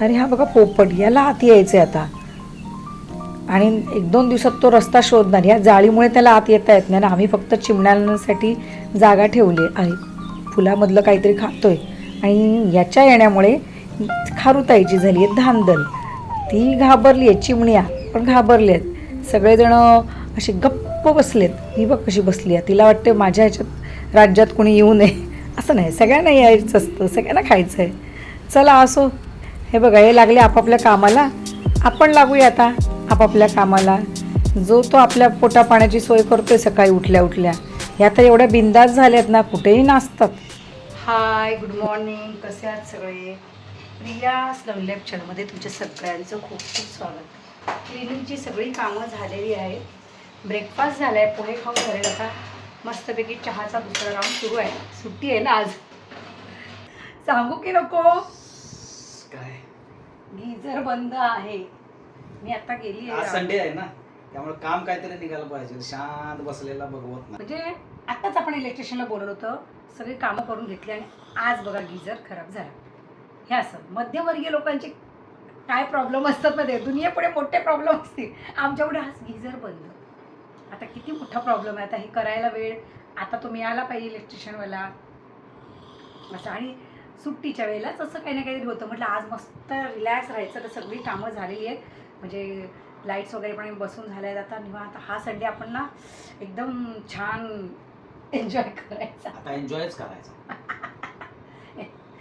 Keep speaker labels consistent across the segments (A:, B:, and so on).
A: अरे हा बघा पोपट याला आत यायचं आहे आता. आणि एक दोन दिवसात तो रस्ता शोधणार. या जाळीमुळे त्याला आत येता येत नाही ना आम्ही फक्त चिमण्यांसाठी जागा ठेवली आहे. फुलामधलं काहीतरी खातोय. आणि याच्या येण्यामुळे खारुताईची झाली आहे धांदल. ती घाबरली आहे चिमण्या पण घाबरली आहेत. सगळेजण असे गप्प बसलेत. ही बघ कशी बसली आहे. तिला वाटते माझ्या ह्याच्यात राज्यात कोणी येऊ नये. असं नाही. सगळ्यांना यायचं असतं. सगळ्यांना खायचं आहे चला असो. हे बघा हे लागले आपापल्या कामाला. आपण लागूया आता. आपापल्या कामाला. जो तो आपल्या पोटा पाण्याची सोय करतोय सकाळी उठल्या उठल्या. ह्या तर एवढ्या बिंदास झाल्यात ना कुठेही नाचतात. हाय गुड मॉर्निंग कसे आहात सगळे? प्रिया स्लम लेक्चरमध्ये तुमच्या सगळ्यांचं खूप खूप स्वागत. क्लिनिंगची सगळी कामं झालेली आहेत. ब्रेकफास्ट झाला आहे पोहे खाऊन झालेलं आता. मस्तपैकी चहाचा दुसरा राऊंड सुरू आहे. सुट्टी आहे ना आज? सांगू की नको?
B: काय?
A: गीझर बंद आहे. मी आता गेली
B: आज संडे आहे ना? त्यामुळे काम काहीतरी निघालं पाहिजे. शांत बसलेला बघवत
A: म्हणजे आताच आपण इलेक्ट्रिशियनला बोलवलं होतं सगळी कामं करून घेतली आणि आज बघा गीझर खराब झाला. हे असं मध्यमवर्गीय लोकांचे काय प्रॉब्लेम असतात मध्ये दुनियेपुढे मोठे प्रॉब्लेम असतील. आमच्यापुढे हा गीझर बंद. आता किती मोठा प्रॉब्लेम आहे. आता हे करायला वेळ आता तो मिळाला पाहिजे इलेक्ट्रिशियनवाला असं आणि सुट्टीच्या वेळेलाच असं काही ना काहीतरी होतं. म्हटलं आज मस्त रिलॅक्स राहायचं. तर सगळी कामं झालेली आहेत. म्हणजे लाईट्स वगैरे पण बसून झाल्या आहेत आता निवांत. हा संडे आपण ना एकदम छान एन्जॉय करायचा.
B: आता एन्जॉयच करायचं.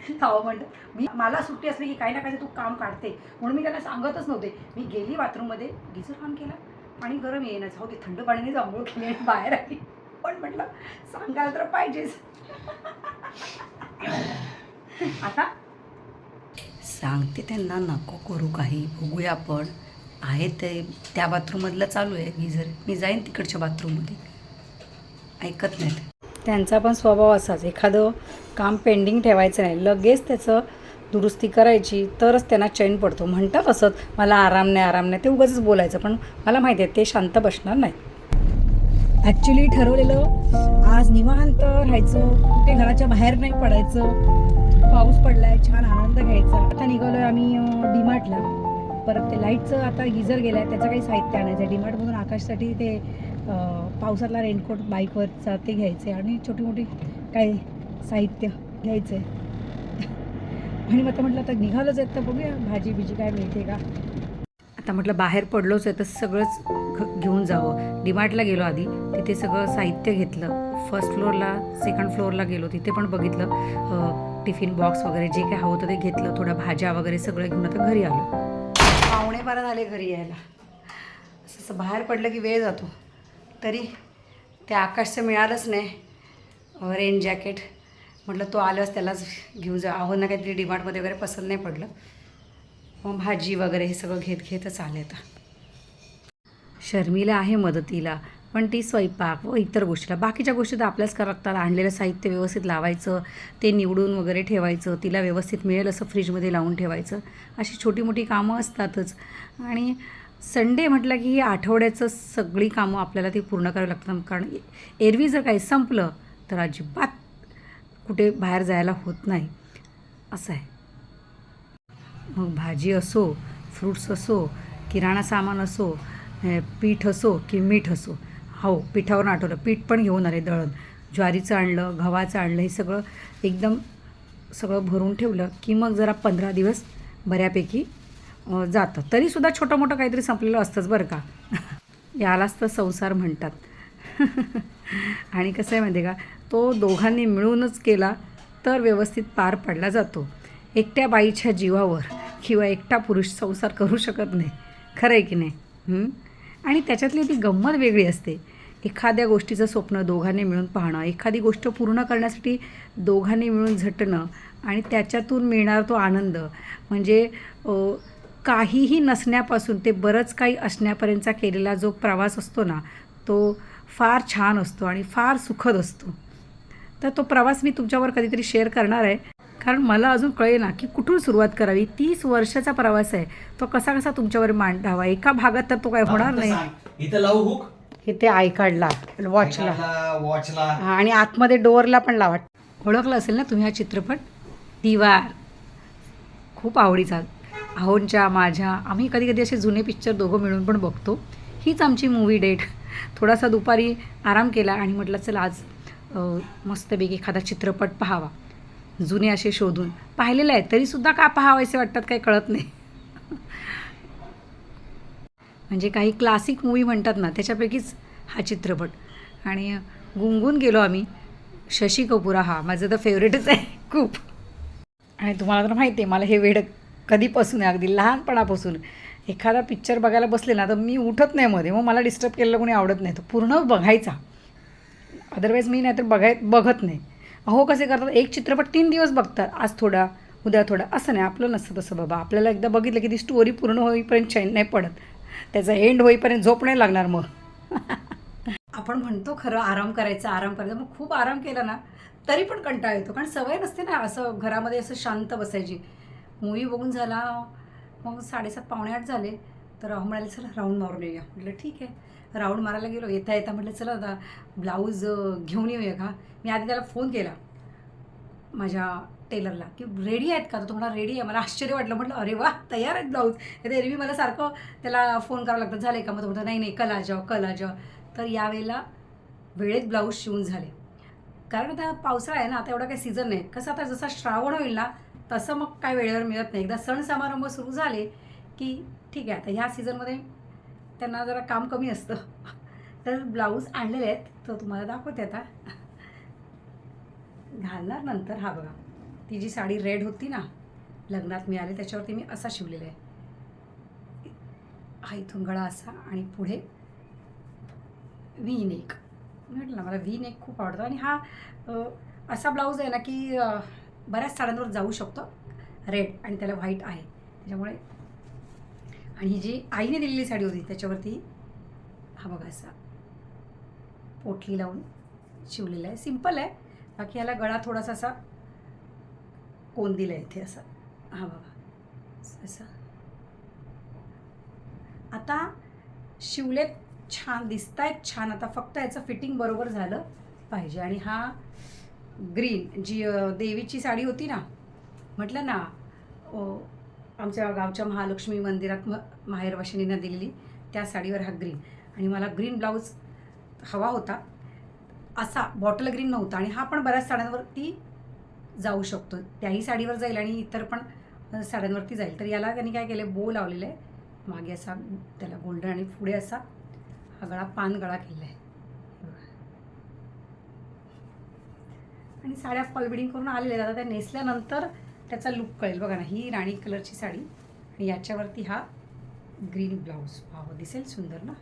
A: हो म्हणतं मी मला सुट्टी असली की काही ना काही तू काम काढते. म्हणून मी त्यांना सांगतच नव्हते. मी गेली बाथरूममध्ये गिझर ऑन केला. पाणी गरम येईनच. हो ते थंड पाण्याने आंघोळ केली बाहेर आली. पण म्हटलं सांगायला तर पाहिजेच. आता? सांगते त्यांना नको करू काही. बघूया आपण. आहे ते त्या बाथरूममधलं चालू आहे गिझर मी जाईन तिकडच्या बाथरूममध्ये. ऐकत नाहीत. त्यांचा पण स्वभाव असाच. एखादं काम पेंडिंग ठेवायचं नाही. लगेच त्याचं दुरुस्ती करायची तरच त्यांना चैन पडतो. म्हणतात असत मला आराम नाही आराम नाही. ते उगाच बोलायचं पण मला माहिती आहे ते शांत बसणार नाही ॲक्च्युली ठरवलेलं आज निवांत राहायचं. कुठे घराच्या बाहेर नाही पडायचं. पाऊस पडलाय छान आनंद घ्यायचा. आता निघालोय आम्ही डीमार्टला. परत ते लाईटचं आता गिझर गेलाय त्याचं काही साहित्य आणायचं आहे डीमार्टमधून आकाशसाठी ते पावसातला रेनकोट बाईकवरचा ते घ्यायचं आहे आणि छोटी मोठी काही साहित्य घ्यायचं आहे आणि मग आता म्हटलं आता निघालंच आहेत तर बघूया भाजी बिजी काय मिळते का. आता म्हटलं बाहेर पडलोच आहे तर सगळंच घ- घेऊन जावं. डिमार्टला गेलो आधी तिथे सगळं साहित्य घेतलं. फर्स्ट फ्लोअरला सेकंड फ्लोअरला गेलो तिथे पण बघितलं. टिफिन बॉक्स वगैरे जे काय हवं होतं ते घेतलं थोड्या भाज्या वगैरे सगळं घेऊन आता घरी आलो. पावणे बारा झाले घरी यायला. असं असं बाहेर पडलं की वेळ जातो. तरी ते आकाशचं मिळालंच नाही. रेन जॅकेट म्हटलं तो आल्यास त्यालाच घेऊन जा आव्हान काहीतरी डिमार्टमध्ये वगैरे पसंत नाही पडलं. मग भाजी वगैरे हे सगळं घेत घेतच आले आता. शर्मिला आहे मदतीला. पण ती स्वयंपाक व इतर गोष्टीला. बाकीच्या गोष्टी तर आपल्याच करा लागतात आणलेलं साहित्य व्यवस्थित लावायचं ते निवडून वगैरे ठेवायचं तिला व्यवस्थित मिळेल असं फ्रीजमध्ये लावून ठेवायचं. अशी छोटी मोठी कामं असतातच. आणि संडे म्हटलं की ही आठवड्याचं सगळी कामं आपल्याला ती पूर्ण करावी लागतात. कारण एरवी जर काही संपलं तर अजिबात कुठे बाहेर जायला होत नाही. असं आहे. मग भाजी असो फ्रूट्स असो किराणा सामान असो पीठ असो की मीठ असो हो पिठावरून आठवलं. पीठ पण घेऊन आले दळण. ज्वारीचं आणलं गव्हाचं आणलं हे सगळं एकदम सगळं भरून ठेवलं की मग जरा पंधरा दिवस बऱ्यापैकी जातं. तरीसुद्धा छोटं मोठं काहीतरी संपलेलं असतंच बरं का. यालाच तर संसार म्हणतात. आणि कसं आहे माहिती आहे का? तो दोघांनी मिळूनच केला तर व्यवस्थित पार पडला जातो. एकट्या बाईच्या जीवावर किंवा एकटा पुरुष संसार करू शकत नाही. खरं आहे की नाही? आणि त्याच्यातली ती गंमत वेगळी असते. एखाद्या गोष्टीचं स्वप्न दोघांनी मिळून पाहणं एखादी गोष्ट पूर्ण करण्यासाठी दोघांनी मिळून झटणं आणि त्याच्यातून मिळणार तो आनंद. म्हणजे काहीही नसण्यापासून ते बरंच काही असण्यापर्यंतचा केलेला जो प्रवास असतो ना तो फार छान असतो आणि फार सुखद असतो. तर तो प्रवास मी तुमच्यावर कधीतरी शेअर करणार आहे. कारण मला अजून कळेना ना की कुठून सुरुवात करावी. तीस वर्षाचा प्रवास आहे. तो कसा कसा तुमच्यावर मांडावा? एका भागात तर तो काय होणार नाही.
B: इथं लावू हुक.
A: इथे आय कार्डला वॉचला.
B: वॉचला.
A: आणि आतमध्ये डोअरला पण लावा. ओळखलं असेल ना तुम्ही हा चित्रपट? दिवार. खूप आवडीचा. आहोंच्या माझ्या. आम्ही कधी कधी असे जुने पिक्चर दोघं मिळून पण बघतो. हीच आमची मूवी डेट थोडासा दुपारी आराम केला आणि म्हटलं चला आज मस्तपैकी एखादा चित्रपट पाहावा. जुने असे शोधून पाहिलेले आहेत. तरीसुद्धा का पाहावेसे वाटतात काही कळत नाही. म्हणजे काही क्लासिक मूवी म्हणतात ना त्याच्यापैकीच हा चित्रपट. आणि गुंगून गेलो आम्ही. शशी कपूर हा माझं तर फेवरेटच आहे खूप. आणि तुम्हाला तर माहिती आहे मला हे वेड कधीपासून आहे? अगदी लहानपणापासून. एखादा पिक्चर बघायला बसले ना तर मी उठत नाही मध्ये. मग मला डिस्टर्ब केलेलं कोणी आवडत नाही. तो पूर्ण बघायचा. अदरवाईज मी नाहीतर बघाय बघत नाही. अहो कसे करतात? एक चित्रपट तीन दिवस बघतात. आज थोडा उद्या थोडा. असं नाही आपलं नसतं तसं बाबा. आपल्याला एकदा बघितलं की ती स्टोरी पूर्ण होईपर्यंत चैन नाही पडत. त्याचा एंड होईपर्यंत झोप नाही लागणार मग. आपण म्हणतो खरं आराम करायचा आराम करायचा. मग खूप आराम केला ना तरी पण कंटाळा येतो. कारण सवय नसते ना असं घरामध्ये असं शांत बसायची. मूवी बघून झाला मग साडेसात पावणे आठ झाले. तर राहू म्हणाले चला राऊंड मारून येऊया. म्हटलं ठीक आहे. राऊंड मारायला गेलो येता येता म्हटलं चला आता ब्लाऊज घेऊन येऊया का? मी आधी त्याला फोन केला माझ्या टेलरला की रेडी आहेत का? तर तुम्हाला रेडी आहे. मला आश्चर्य वाटलं म्हटलं अरे वा तयार आहेत ब्लाऊज तर एरवी मला सारखं त्याला फोन करावं लागतं झालं का? मग तो म्हणतो नाही नाही कला जाव कला जाव तर यावेळेला वेळेत ब्लाऊज शिवून झाले. कारण आता पावसाळा आहे ना आता एवढा काही सीझन नाही. कसं आता जसा श्रावण होईल ना तसं मग काय वेळेवर मिळत नाही. एकदा सण समारंभ सुरू झाले की ठीक आहे आता ह्या सीझनमध्ये त्यांना जरा काम कमी असतं. तर ब्लाऊज आणलेले आहेत तर तुम्हाला दाखवते आता. घालणार नंतर हा बघा. ती जी साडी रेड होती ना लग्नात मिळाली त्याच्यावरती मी असा शिवलेला आहे. हा इथून गळा असा आणि पुढे व्ही नेक म्हटलं ना मला व्ही नेक खूप आवडतो. आणि हा असा ब्लाऊज आहे ना की बऱ्याच साड्यांवर जाऊ शकतो. रेड आणि त्याला व्हाईट आहे. त्याच्यामुळे आणि ही जी आईने दिलेली साडी होती त्याच्यावरती हा बघा असा पोटली लावून शिवलेला आहे. सिंपल आहे. बाकी याला गळा थोडासा असा कोण दिला आहे इथे असा. हा बघा. असा. आता शिवलेत छान दिसत आहेत छान. आता फक्त याचं फिटिंग बरोबर झालं पाहिजे. आणि हा ग्रीन जी देवीची साडी होती ना म्हटलं ना आमच्या गावच्या महालक्ष्मी मंदिरात म माहेरवाशिनीनं दिलेली. त्या साडीवर हा ग्रीन आणि मला ग्रीन ब्लाऊज हवा होता. असा बॉटल ग्रीन नव्हता. आणि हा पण बऱ्याच साड्यांवरती जाऊ शकतो. त्याही साडीवर जाईल आणि इतर पण साड्यांवरती जाईल. तर याला त्यांनी काय केलं बो लावलेलं आहे. मागे असा त्याला गोल्डन आणि पुढे असा हा गळा पान गळा केलेला आहे आणि साड्या फॉलबिडिंग करून आलेल्या आहेत. आता त्या नेसल्यानंतर त्याचा लुक कळेल. बघा ना ही राणी कलरची साडी आणि याच्यावरती हा ग्रीन ब्लाऊज वाव दिसेल सुंदर ना?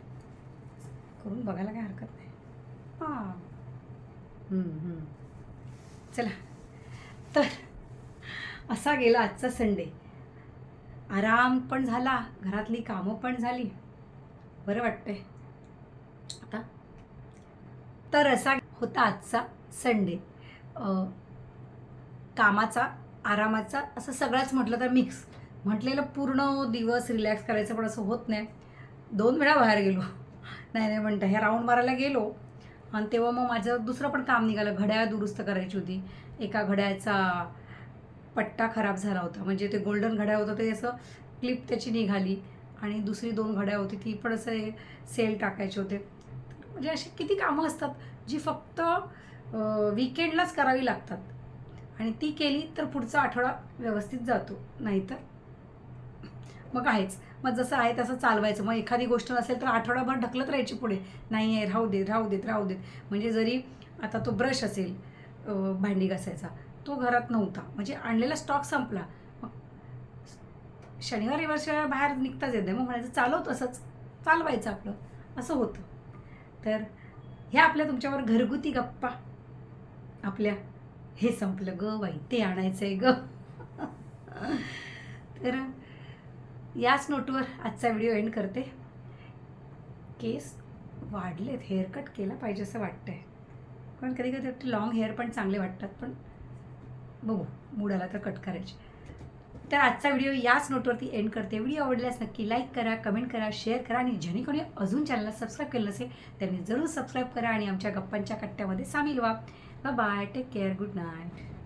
A: करून बघायला काय हरकत नाही. हां. चला. तर असा गेला आजचा संडे आराम पण झाला घरातली कामं पण झाली. बरं वाटतंय. आता? तर असा होता आजचा संडे कामाचा आरामाचा असं सगळंच म्हटलं तर मिक्स म्हटलेलं पूर्ण दिवस रिलॅक्स करायचं पण असं होत नाही. दोन वेळा बाहेर गेलो. नाही नाही म्हणता ह्या राऊंड मारायला गेलो. आणि तेव्हा मग माझं दुसरं पण काम निघालं. घड्याळ दुरुस्त करायची होती. एका घड्याळचा पट्टा खराब झाला होता. म्हणजे ते गोल्डन घड्याळ होतं ते असं क्लिप त्याची निघाली. आणि दुसरी दोन घड्याळ होती ती पण असं सेल टाकायचे होते. म्हणजे अशी किती कामं असतात जी फक्त विकेंडलाच करावी लागतात. आणि ती केली तर पुढचा आठवडा व्यवस्थित जातो नाहीतर मग आहेच. मग जसं आहे तसं चालवायचं. मग एखादी गोष्ट नसेल तर आठवडाभर ढकलत राहायची पुढे. नाही आहे राहू देत राहू देत राहू देत. म्हणजे जरी आता तो ब्रश असेल भांडी घासायचा तो घरात नव्हता. म्हणजे आणलेला स्टॉक संपला. मग शनिवार रविवारच्या बाहेर निघताच येत नाही. मग म्हणायचं चालव तसंच चालवायचं आपलं. असं होतं. तर ह्या आपल्या तुमच्यावर घरगुती गप्पा. आपल्या हे संपलं ग बाई ते आणायचं आहे ग. तर याच नोटवर आजचा व्हिडिओ एंड करते. केस वाढलेत हेअरकट केला पाहिजे असं वाटतंय. पण कधी कधी वाटतं लॉंग हेअर पण चांगले वाटतात पण बघू मूड आला तर कट करायचे. तर आजचा व्हिडिओ याच नोटवरती एंड करते. व्हिडिओ आवडल्यास नक्की लाईक करा कमेंट करा शेअर करा आणि ज्यांनी कोणी अजून चॅनलला सबस्क्राईब केलं नसेल त्यांनी जरूर सबस्क्राईब करा आणि आमच्या गप्पांच्या कट्ट्यामध्ये सामील व्हा. Bye take care good night